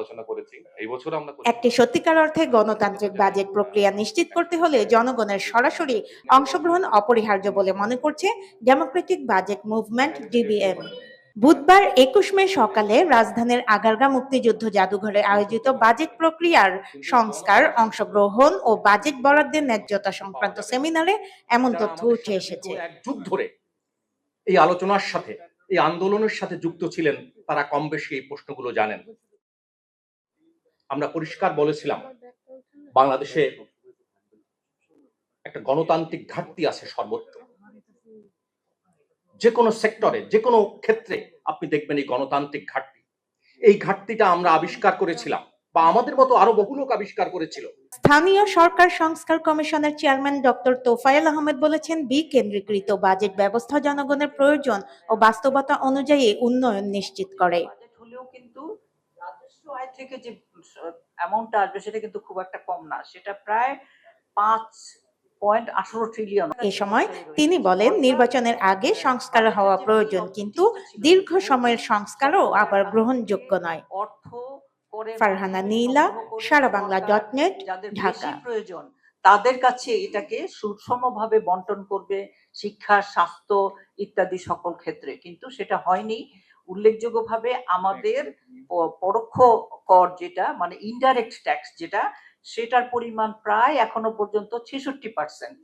আলোচনা করেছি। এই বছর আমরা একটি সত্যিকার অর্থে গণতান্ত্রিক বাজেট প্রক্রিয়া নিশ্চিত করতে হলে জনগণের সরাসরি অংশগ্রহণ অপরিহার্য বলে মনে করছে ডেমোক্রেটিক বাজেট মুভমেন্ট ডিবিএম। বুধবার একুশ মে সকালে রাজধানীর আগারগা মুক্তিযুদ্ধ জাদুঘরে আয়োজিত বাজেট প্রক্রিয়ার সংস্কার অংশগ্রহণ ও বাজেট বরাদ্দের ন্যায্যতা সংক্রান্ত সেমিনারে এমন তথ্য উঠে এসেছে। যুগ ধরে এই আলোচনার সাথে এই আন্দোলনের সাথে যুক্ত ছিলেন তারা কম বেশি এই প্রশ্নগুলো জানেন। আমরা পরিষ্কার বলেছিলাম, বাংলাদেশে একটা গণতান্ত্রিক ঘাটতি আছে সর্বত্র। যে কোনো সেক্টরে, যে কোনো ক্ষেত্রে আপনি দেখবেন এই গণতান্ত্রিক ঘাটতি। এই ঘাটতিটা আমরা আবিষ্কার করেছিলাম, বা আমাদের মতো আরও বহু লোক আবিষ্কার করেছিল। স্থানীয় সরকার সংস্কার কমিশনের চেয়ারম্যান ডক্টর তোফায়েল আহমেদ বলেছেন বিকেন্দ্রীকৃত বাজেট ব্যবস্থা জনগণের প্রয়োজন ও বাস্তবতা অনুযায়ী উন্নয়ন নিশ্চিত করে বাজেট হলেও কিন্তু রাজস্ব আয় থেকে যে অ্যামাউন্টটা আসবে সেটা কিন্তু খুব একটা কম না। সেটা প্রায় পাঁচ পয়েন্ট আঠারো ট্রিলিয়ন এ সময় তিনি বলেন নির্বাচনের আগে সংস্কার হওয়া প্রয়োজন কিন্তু দীর্ঘ সময়ের সংস্কারও আবার গ্রহণযোগ্য নয়। অর্থ ফারহানা নীলা, সারা বাংলা ডট নেট, যাদের ঢাকা। প্রয়োজন তাদের কাছে এটাকে সুষমভাবে বন্টন করবে শিক্ষা স্বাস্থ্য ইত্যাদি সকল ক্ষেত্রে। কিন্তু সেটা হয়নি। উল্লেখযোগ্যভাবে আমাদের পরোক্ষ কর যেটা মানে ইনডাইরেক্ট ট্যাক্স যেটা সেটার পরিমাণ প্রায় এখনও পর্যন্ত ছেষট্টি পার্সেন্ট